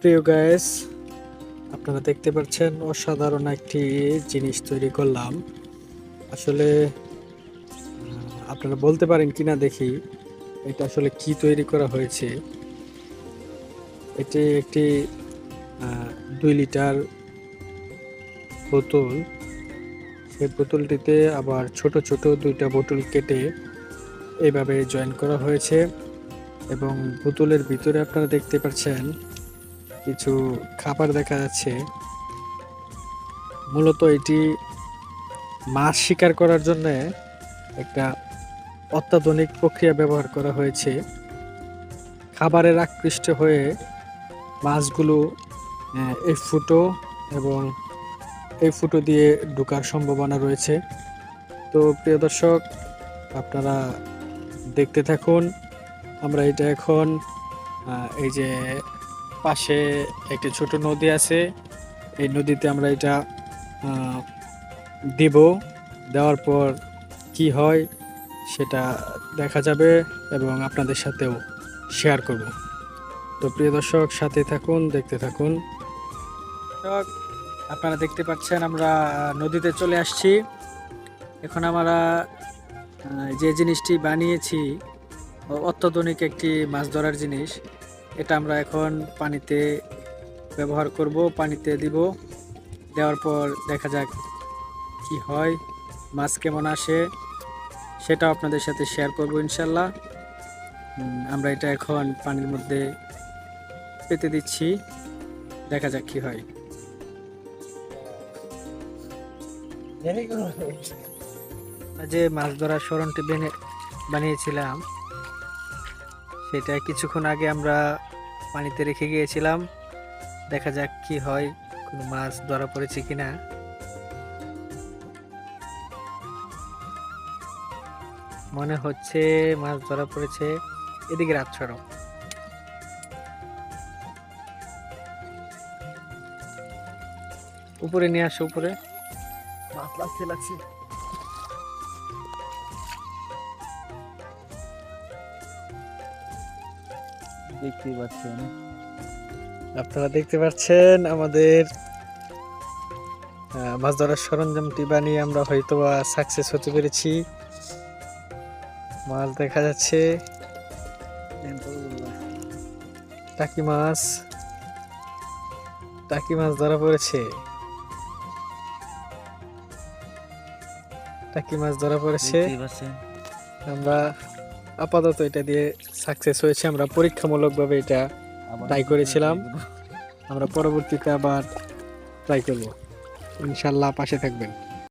প্রিয় গ্যাস আপনারা দেখতে পাচ্ছেন অসাধারণ একটি জিনিস তৈরি করলাম। আসলে আপনারা বলতে পারেন কিনা দেখি, এটা আসলে কি তৈরি করা হয়েছে? এটি একটি দুই লিটার বোতল। সেই বোতলটিতে আবার ছোট ছোট দুইটা বোতল কেটে এইভাবে জয়েন করা হয়েছে। এবং বোতলের ভিতরে আপনারা দেখতে পাচ্ছেন কিছু খাবার দেখা যাচ্ছে। মূলত এটি মাছ শিকার করার জন্য একটা অত্যাধুনিক প্রক্রিয়া ব্যবহার করা হয়েছে। খাবারের আকৃষ্ট হয়ে মাছগুলো এই ফুটো এবং এই ফুটো দিয়ে ঢোকার সম্ভাবনা রয়েছে। তো প্রিয় দর্শক, আপনারা দেখতে থাকুন। আমরা এটা এখন এই যে পাশে একটি ছোট নদী আছে। এই নদীতে আমরা এটা দেব। দেওয়ার পর কি হয় সেটা দেখা যাবে এবং আপনাদের সাথেও শেয়ার করব। তো প্রিয় দর্শক, সাথে থাকুন, দেখতে থাকুন। আপনারা দেখতে পাচ্ছেন আমরা নদীতে চলে আসছি। এখন আমরা যে জিনিসটি বানিয়েছি অত্যাধুনিক একটি মাছ ধরার জিনিস এটা আমরা এখন পানিতে ব্যবহার করব পানিতে দিব। দেওয়ার পর দেখা যাক কি হয় মাছ কেমন আসে সেটাও আপনাদের সাথে শেয়ার করব ইনশাল্লাহ আমরা এটা এখন পানির মধ্যে পেতে দিচ্ছি দেখা যাক কি হয়। যে মাছ ধরার সরণটি বেনে- বানিয়েছিলাম সেটা কিছুক্ষণ আগে আমরা পানিতে রেখে গিয়েছিলাম। দেখা যাক কি হয়, কোনো মাছ ধরা পড়েছে কিনা। মনে হচ্ছে মাছ ধরা পড়েছে। এদিকে রাত ছড়ো। উপরে নিয়ে আসো, উপরে। লাগছে লাগছে। দেখতেই পাচ্ছেন। আপনারা দেখতে পাচ্ছেন আমাদের মাছ ধরার সরঞ্জামটি বানিয়ে আমরা হয়তো সাকসেস হতে পেরেছি। মাছ দেখা যাচ্ছে। টাকি মাছ টাকি মাছ ধরা পড়েছে। টাকি মাছ ধরা পড়েছে। আমরা আপাতত এটা দিয়ে সাকসেস হয়েছে। আমরা পরীক্ষামূলকভাবে এটা ট্রাই করেছিলাম। আমরা পরবর্তীতে আবার ট্রাই করব। ইনশাল্লাহ পাশে থাকবেন।